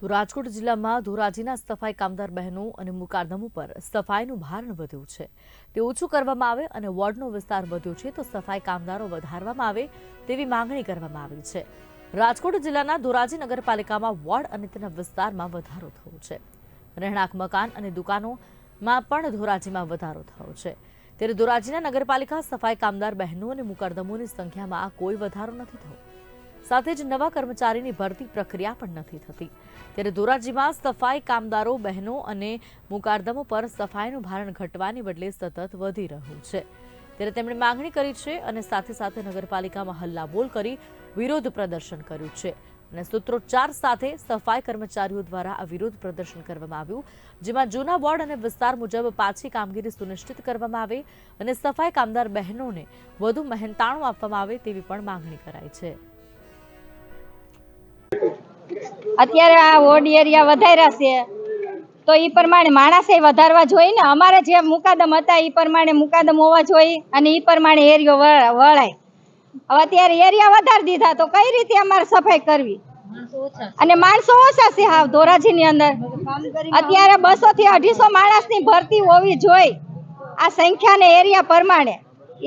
તો રાજકોટ જિલ્લામાં ધોરાજીના સફાઈ કામદાર બહેનો અને મુકારદમો પર સફાઈનું ભારણ વધ્યું છે. તે ઓછું કરવામાં આવે અને વોર્ડનો વિસ્તાર વધ્યો છે તો સફાઈ કામદારો વધારવામાં આવે તેવી માંગણી કરવામાં આવી છે. રાજકોટ જિલ્લાના ધોરાજી નગરપાલિકામાં વોર્ડ અને તેના વિસ્તારમાં વધારો થયો છે. રહેણાંક મકાન અને દુકાનોમાં પણ ધોરાજીમાં વધારો થયો છે. ત્યારે ધોરાજીના નગરપાલિકા સફાઈ કામદાર બહેનો અને મુકદ્દમોની સંખ્યામાં કોઈ વધારો નથી થયો. સાથે જ નવા કર્મચારીની ભરતી પ્રક્રિયા પણ નથી થતી. ત્યારે ધોરાજીમાં સફાઈ કામદારો, બહેનો અને મુકારદમો પર સફાઈનું ભારણ ઘટવાની બદલે સતત વધી રહ્યું છે. ત્યારે તેમણે માંગણી કરી છે અને સાથે સાથે નગરપાલિકામાં હલ્લાબોલ કરી વિરોધ પ્રદર્શન કર્યું છે. અને સૂત્રોચ્ચાર સાથે સફાઈ કર્મચારીઓ દ્વારા આ વિરોધ પ્રદર્શન કરવામાં આવ્યું, જેમાં જૂના વોર્ડ અને વિસ્તાર મુજબ પાછી કામગીરી સુનિશ્ચિત કરવામાં આવે અને સફાઈ કામદાર બહેનોને વધુ મહેનતાણું આપવામાં આવે તેવી પણ માંગણી કરાઈ છે. અત્યારે આ વોર્ડ એરિયા વધાર્યા છે તો એ પ્રમાણે માણસે વધારવા જોઈએ ને. અમારે જે મુકાદમ હતા એ પ્રમાણે મુકાદમ હોવા જોઈએ અને એ પ્રમાણે એરિયો વળાય. હવે અત્યારે એરિયા વધારી દીધા તો કઈ રીતે અમારે સફાઈ કરવી? અને માણસો ઓછા છે હાવ ધોરાજીની અંદર. અત્યારે બસો થી અઢીસો માણસની ભરતી હોવી જોઈએ આ સંખ્યા ને એરિયા પ્રમાણે.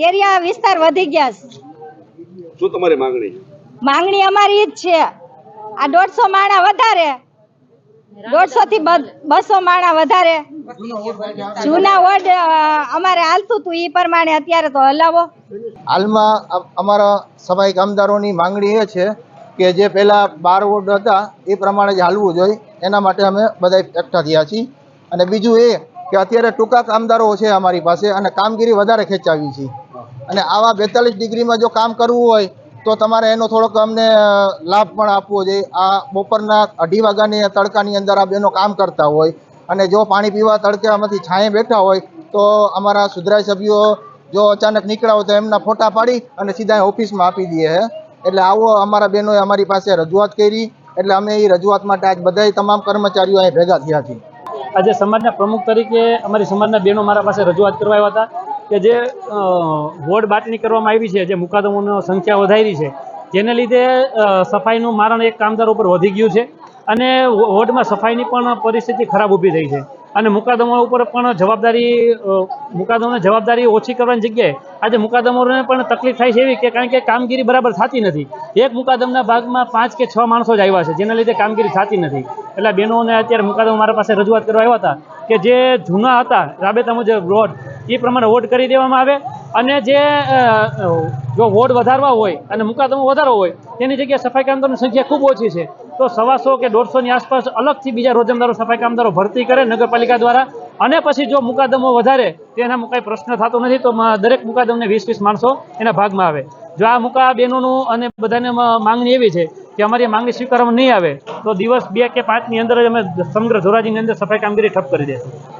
એરિયા વિસ્તાર વધી ગયા છે. શું તમારી માંગણી? માંગણી અમારી જ છે. આ દોઢસો માણા વધારે. દોઢસો થી બસો માણા વધારે. જૂના વોર્ડ અમારે હાલતું હતું એ પ્રમાણે અત્યારે તો હલાવો. હાલમાં અમારા સફાઈ કામદારોની માંગણી એ છે કે જે પહેલા બાર વોર્ડ હતા, એ પ્રમાણે જ હાલવું જોઈએ. એના માટે અમે બધા એકઠા થયા છીએ. અને બીજું એ કે અત્યારે ટૂંકા કામદારો છે અમારી પાસે અને કામગીરી વધારે ખેંચાવી છે. અને આવા બેતાલીસ ડિગ્રીમાં જો કામ કરવું હોય તો તમારે એનો થોડોક અમને લાભ પણ આપવો જોઈએ. આ બપોરના અઢી વાગ્યાની તડકાની અંદર આ બેનો કામ કરતા હોય અને જો પાણી પીવા તડકામાંથી છાંયે બેઠા હોય, તો અમારા સુધરાઈ સભ્યો જો અચાનક નીકળ્યા હોય તો એમના ફોટા પાડી અને સીધા ઓફિસમાં આપી દઈએ છે એટલે આવો અમારા બહેનોએ અમારી પાસે રજૂઆત કરી. એટલે અમે એ રજૂઆત માટે આજ બધાય તમામ કર્મચારીઓ અહીં ભેગા થયા છીએ. આજે સમાજના પ્રમુખ તરીકે અમારી સમાજના બહેનો મારા પાસે રજૂઆત કરવા આવ્યા હતા. કે જે વોર્ડ બાટણી કરવામાં આવી છે, જે મુકાદમોની સંખ્યા વધારી છે, જેને લીધે સફાઈનું મારણ એક કામદાર ઉપર વધી ગયું છે અને વોર્ડમાં સફાઈની પણ પરિસ્થિતિ ખરાબ ઊભી થઈ છે. અને મુકાદમો ઉપર પણ જવાબદારી મુકાદમોને જવાબદારી ઓછી કરવાની જગ્યાએ આજે મુકાદમોને પણ તકલીફ થાય છે એવી કે કારણ કે કામગીરી બરાબર થતી નથી. એક મુકાદમના ભાગમાં પાંચ કે છ માણસો જ આવ્યા છે, જેના લીધે કામગીરી થતી નથી. એટલે બહેનોને અત્યારે મુકાદમો મારા પાસે રજૂઆત કરવા આવ્યા હતા કે જે જૂના હતા, રાબેતા મુજબ વોર્ડ એ પ્રમાણે વોટ કરી દેવામાં આવે અને જે જો વોર્ડ વધારવા હોય અને મુકાદમો વધારવો હોય, તેની જગ્યાએ સફાઈ કામદારોની સંખ્યા ખૂબ ઓછી છે. તો સવાસો કે દોઢસોની આસપાસ અલગથી બીજા રોજમદારો સફાઈ કામદારો ભરતી કરે નગરપાલિકા દ્વારા અને પછી જો મુકાદમો વધારે તેના કંઈ પ્રશ્ન થતો નથી, તો દરેક મુકાદમને વીસ વીસ માણસો એના ભાગમાં આવે. જો આ મુકા બહેનોનું અને બધાને માંગણી એવી છે કે અમારી માંગણી સ્વીકારવામાં નહીં આવે, તો દિવસ બે કે પાંચની અંદર જ અમે સમગ્ર ધોરાજીની અંદર સફાઈ કામગીરી ઠપ કરી દઈશું